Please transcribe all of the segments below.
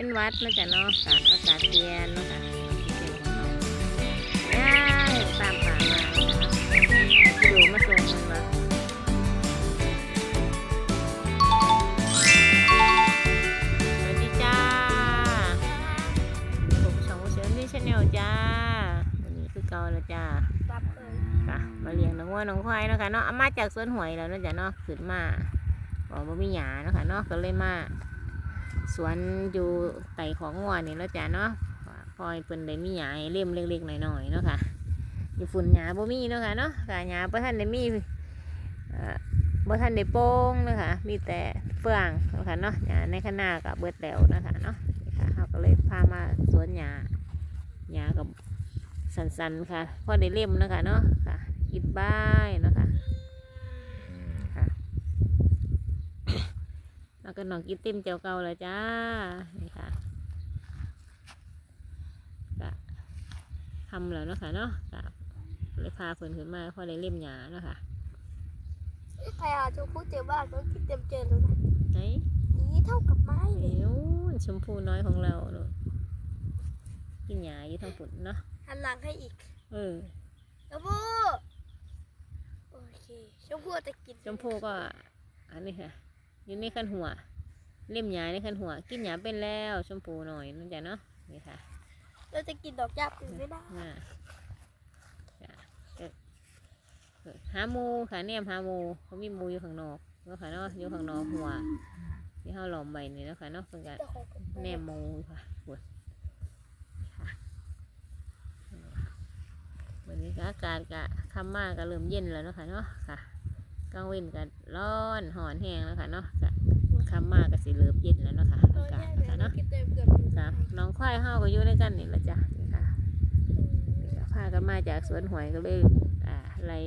เป็นวัดนะจ๊ะเนาะกะอากาศเปลี่ยนนะค่ะย่างตามป่ามาอยู่มาส่งมันมาสวัสดีจ้าผมสองเสือนี่ชาแนลจ้าวันนี้คือเกาแล้วจ้าตับเลยค่ะมาเลี้ยงน้องวัวน้องควายนะคะเนาะมาจากสวนหวยแล้วนะจ้ะเนาะขึ้นมาบอกว่ามีหยาเนาะค่ะเนาะก็เลยมา สวนอยู่ไต่ของงัวนี่แล้วจ้ะเนาะพอยเพิ่นได้มีหยาเล่มเล็กๆหน่อยๆเนาะค่ะอยู่ฝุ่นหยาบ่มีเนาะค่ะเนาะค่ะหยาบ่ทันได้มีเอ่อบ่ทันได้โป้งเนาะค่ะมีแต่เฟืองเนาะค่ะเนาะหยาในข้างหน้าก็เบิดแล้วเนาะคะเนาะนี่ค่ะเขาก็เลยพามาสวนหยาหยากับสันๆค่ะพอได้เล่มเนาะคะเนาะค่ะกินบ้ายเนาะค่ะค่ะ แล้วก็น้องกินเต็มเจียวเก่าแล้วจ้า นี่ค่ะก็ทำแล้วเนาะค่ะเนาะก็เลยพาเพื่อนขึ้นมาพอได้เล่มหยาเนาะค่ะใครอาชมพู่เจอบ้านก็คิดเต็มเจอเลยนะไหนนี่เท่ากับไม้เลยเดี๋ยวชมพูน้อยของเราเนาะกินหยาอยู่ทางฝุ่นเนาะหันหลังให้อีก เออชมพู่โอเคชมพู่จะกินชมพูก็อันนี้ค่ะ อยู่ในขั้นหัว เล่มหยาในขั้นหัว กินหยาเป็นแล้วชมพูหน่อยนั่นจ้ะเนาะนี่ค่ะเราจะกินดอกหญ้าอื่นไม่ได้น่ะจ้ะเอ่อเอ่อหาหมูค่ะเนี่ยหาหมูเขามีหมูอยู่ข้างนอกเนาะค่ะเนาะอยู่ข้างนอกหัวที่เขาหลอมใบนี่เนาะค่ะเนาะเป็นการเจ้าของกับแนมหมูค่ะปวดค่ะวันนี้ก็อากาศก็คำมากก็เริ่มเย็นแล้วเนาะค่ะเนาะค่ะ กลางว้นก็ร้อนหอนแห้งแล้วค่ะเนาะก็คำมากก็สิเริ่มเย็นแล้วเนาะค่ะอากาศแย่เนาะค่ะเนาะค่ะน้องควายเฮาก็อยู่ด้วยกันนี่ละจ้ะนี่ค่ะพากันมาจากสวนหวยก็เลยอ่าไล่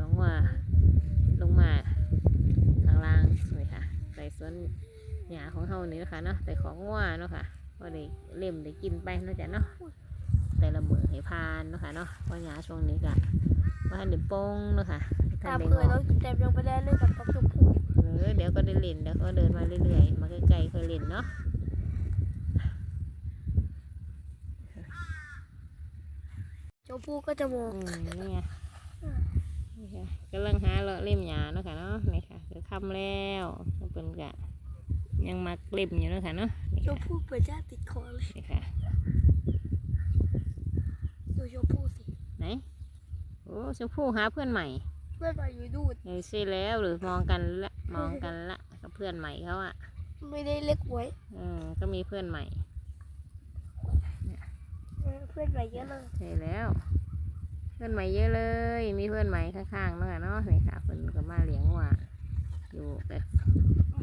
น้องว่าลงมาข้างล่างนี่ค่ะใส่สวนหญ้าของเฮานี่นะคะเนาะแต่ของงัวเนาะค่ะก็ได้เล่มได้กินไปเนาะจ้ะเนาะแต่ละมือให้พานเนาะค่ะเนาะเพราะหญ้าช่วงนี้ก็ว่าทันได้โป้งเนาะค่ะ ตานมได้เคงยอเรากกินเต็มยังไม่ได้เลยกับกับชมพู่เออเดี๋ยวก็ได้เล่นเดี๋ยวก็เดินมาเรื่อยๆมาใกล้ๆเคยเล่นเนาะชมพู่ก็จะมออืงมนี่ไงนี่ค่ะกำลังหาเลาะเล่มหยาเนาะค่ะเนาะนี่ค่ะคือคำแล้วก็เป็นกะยังมักเล่มอยู่เนาะค่ะเนาะนี่ชมค่ะพู่เปิดจ้าติดคอเลยนี่ค่ะดูชมพู่สิไหนโอ้ชมพู่หาเพื่อนใหม่เพื่อนมาอยู่ดูดเออใช่แล้วหรือมองกันละมองกันละกับเพื่อนใหม่เขาอะไม่ได้เล็กไว้เออก็มีเพื่อนใหม่เออเพื่อนมาเยอะเลยใช่แล้ว เพื่อนใหม่เยอะเลย มีเพื่อนใหม่ข้างๆเนาะค่ะเนาะนี่ค่ะเพิ่นก็มาเลี้ยงวัวอยู่แบบ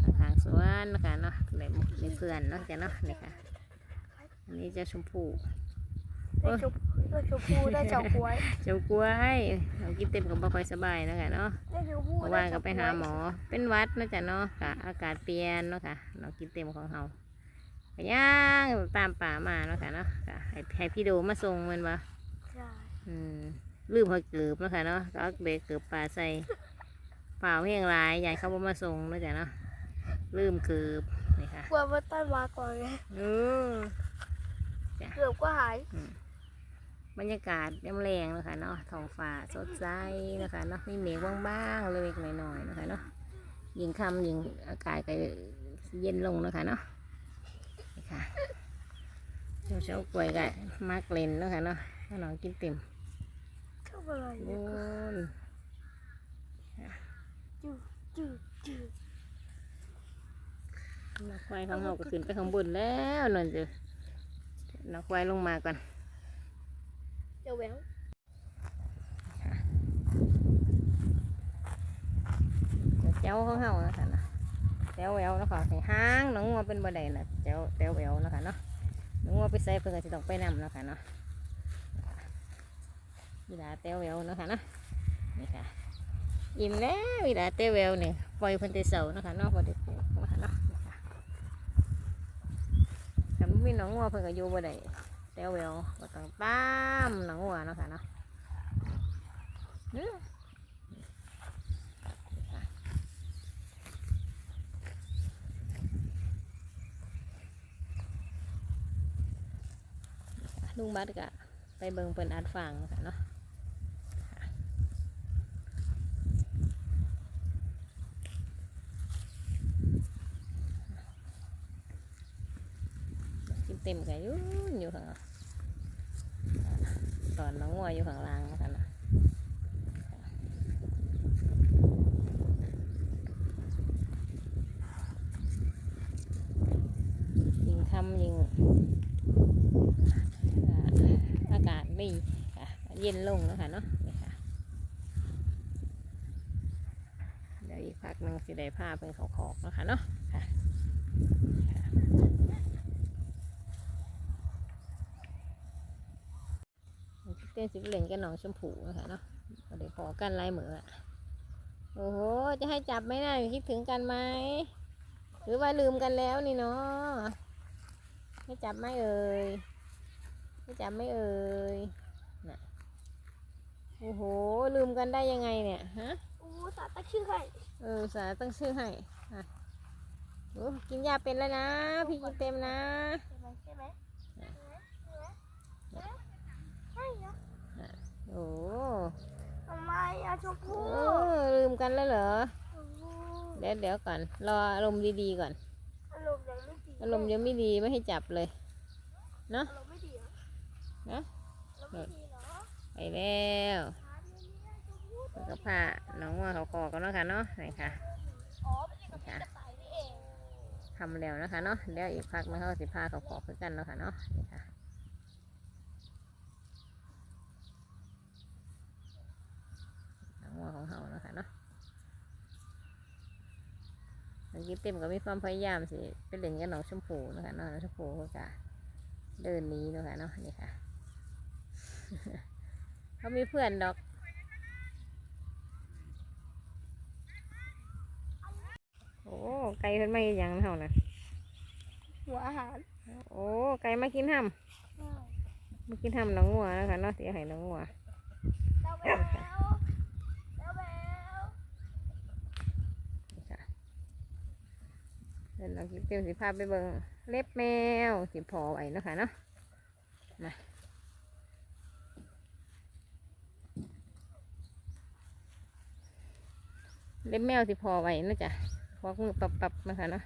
ข้างๆสวนเนาะค่ะเนาะในในเพื่อนเนาะจ้ะเนาะนี่ค่ะอันนี้จะชมพู ได้ชมได้ชมพู่ได้เจ้ากล้วยเจ้ากล้วยเรากินเต็มกับบ่ค่อยสบายเนาะค่ะเนาะได้ชมพู่เมื่อวานก็ไปหาหมอ เป็นหวัดเนาะจ้ะเนาะค่ะ อากาศเปลี่ยนเนาะค่ะ เรากินเต็มของเราก็ย่างตามป่ามาเนาะค่ะเนาะค่ะให้ให้พี่โดมาส่งแมันวะใช่อืมลืมเขาเกือบเนาะค่ะเนาะก็เอาเบรกเกือบป่าใส่เปล่าเพียงไรยายเขาบ่มาส่งเนาะจ้ะเนาะลืมเกือบนี่ค่ะกลัวว่าต้นมาก่อนไงเออเกือบก็หาย บรรยากาศย่ำแรงเนาะคะเนาะท้องฟ้าสดใสเนาะคะเนาะมีเมฆบ้างๆเล็กๆน้อยๆเนาะคะเนาะยิงค่ำยิงอากาศก็เย็นลงเนาะคะเนาะนี่ค่ะเช้าเช้ากล้วยก็มากเล่นเนาะคะเนาะให้น้องกินเต็มทำอะไรโอ้เนี่ยยจืดจืดจืดนักควายของเราก็ขึ้นไปข้างบนแล้วนนจะนักควายลงมาก่อน เจ้าแหววเจ้าของเรานะคะนะแต้วแววเนะคะให้ห้างน้องงัวเป็นบ่ได้นะเจ้าแต้วแววนะคะเนาะน้องงัวไปใส่เพื่อจะต้องไปนำนะคะเนาะวิดาแต้วแววนะคะเนาะนี่ค่ะอิ่มแล้ววิดาแต้วแววเนี่ยปล่อยเพิ่นแต่เสานะคะเนาะบ่ได้ปลูกนะคะเนาะนี่ค่ะถ้าบ่มีน้องงัวเพิ่นก็อยู่บ่ได้ เต่แววก็ตัองตามหนังหัวเนาะค่ะเนาะลุงบัดกะไปเบิ่งเปิ่นอัดฟังค่ะเนาะ ต็มกันอยู่อยู่ข้างตอนน้องงัวอยู่ข้างล่างนะคะเนะยิงทำยิงอากาศดีค่เย็นลงแล้วค่ะเนาะเดี๋ยวอีกพักหนึงสิได้ผ้าเป็นขอกๆนะคะเนาะ ค่ะค่ะเต้นสิบเหล่งกับน้องชมพูนะคะเนาะก็ได้พอกันลายมืออะโอ้โห จะให้จับไหมนะคิดถึงกันไหม หรือว่าลืมกันแล้วนี่เนาะไม่จับไม่เอ่ยไม่จับไม่เอ่ยน่ะโอ้โห ลืมกันได้ยังไงเนี่ยฮะอู้สาตั้งชื่อให้ เออสาตั้งชื่อให้อะโอ้กินยาเป็นแล้วนะ พี่กินเต็มนะใช่ไหมใช่ไหมใช่ไหมใช่ไหมใช่เหรอ โอ้ทำไมอะชมพู่ลืมกันแล้วเหรอโอ้โหเดี๋ยวเดี๋ยวก่อน รออารมณ์ดีๆก่อน อารมณ์ยังไม่ดีอารมณ์ยังไม่ดีไม่ให้จับเลย อารมณ์ไม่ดีเหรอนะอารมณ์ไม่ดีเหรอไปแล้วถามอย่างนี้นะชมพู่แล้วก็ผ้าน้องว่าเขาคอกันเนาะค่ะเนาะนี่ค่ะ อ๋อไม่ใช่กับพี่กระต่ายนี่เอง ทำแล้วนะคะเนาะเดี๋ยวอีกพักนึงเขาสิพาเขาขอคือกันเนาะค่ะเนาะนี่ค่ะน้องวัวของเขาเนาะค่ะเนาะ เมื่อกี้เต็มก็มีความพยายามสิไปเล่นกับน้องชมพูเนาะคะเนาะน้องชมพูเขาจะเดินหนี้นาะคะเนาะนี่ค่ะเขามีเพื่อนดอกโอ้ไก่เพิ่นมาเฮ็ดหยังเท่านั้นหัวอาหารโอ้ไก่มากินห้ำมากินห้ำน้องงัวนะคะเนาะเสียให้น้องงัว เจ้าแมวเจ้าแมว นี่ค่ะ เดี๋ยวเราเตรียมสิพาไปเบิ่งเล็บแมวสิพอไว้เนาะคะเนาะมาเล็บแมวสิพอไว้เนาะจ๊ะพอกมือปับปับๆนะคะเนาะ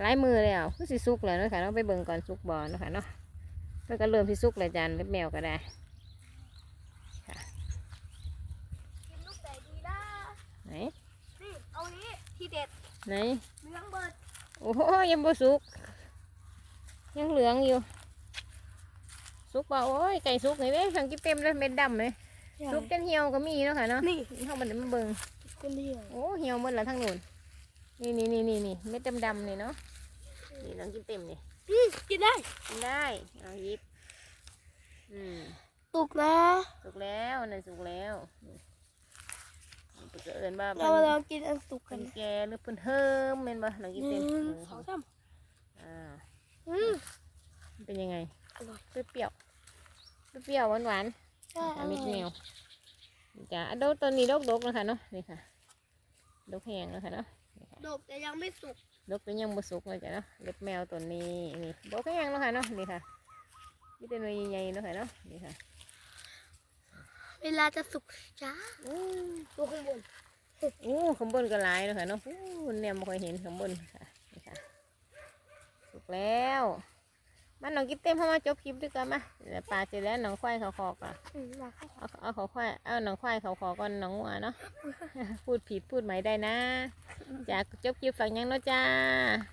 หลายมือเลยอะคือสิสุกเลยเนาะคะเนาะไปเบิ่งก่อนสุกบ่เนาะคะเนาะแล้วก็เริ่มสิสุกเลยจานเล็บแมวก็ได้กินลูกไหนดีล่ะไหน นี่เอานี้ทีเด็ด ไหนเลี้ยงเบิร์ดโอ้โหยังบ่สุก ยังเหลืองอยู่ สุกเปล่าโอ้ยไก่สุกนี่เด้ทางกินเต็มเลยเม็ดดำเลยสุกจนเหี่ยวก็มีเนาะค่ะเนาะนี่เข้ามันมาเบิ่งคนเดียวโอ้เหี่ยวหมดแล้วทั้งนู้นนี่นี่นี่นี่นี่เม็ดดำๆนี่เนาะนี่น้องกินเต็มนี่อืมกินได้กินได้เอาหยิบอืมตุกนะสุกแล้วนั่นสุกแล้ว นี่มันเกิดว่าเราเพิ่นลองกินอันสุกกัเพิ่นนแก่หรือเพิ่นเฮิมแม่นบ่น้องกินหเต็นึ่มงอืมสองสามอ่าอืมเป็นยังไงอร่อยเปรี้ยวๆเปรี้ยวๆหวานๆ ใช่ออันร่นี้อยแมวจ้ะดกตัวนี้ดกดกนะคะเนาะนี่ค่ะดกแห้งนะคะเนาะดกแต่ยังไม่สุกดกตัวยังบ่สุกเลยจ้ะเนาะเล็บแมวตัวนี้นี่ดกแห้งเนาะค่ะเนาะนี่ค่ะนี่เป็นหน่วยใหญ่ๆเนาะค่ะเนาะนี่ค่ะ เวลาจะสุกจ้าอู้ตัวข้างบนอู้ข้างบนก็หลายเนาะค่ะเนาะอู้เนี่ยไม่ค่อยเห็นข้างบนค่ะนี่ค่ะสุกแล้วมันน้องกินเต็มเข้ามาจบคลิปด้วยกันมาเดี๋ยวปลาเสร็จแล้วน้องควายเขาคอกอะอืมมาค่ะเอาเอาเขาควายเอาน้องควายเขาขอก่อนน้องวัวเนาะพูดผิดพูดใหม่ได้นะจากจบคลิปฝั่งยังเนาะจ้า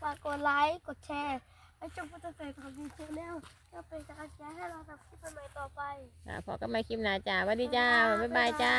ฝากกดไลค์กดแชร์ ให้ชมพูตะเสยของดีเชแนลเพื่อเป็นกำลังใจให้เราทำคลิปใหม่ต่อไปอ่าพอกันใหม่คลิปหน้าจ้าสวัสดีจ้า บ๊ายบายจ้า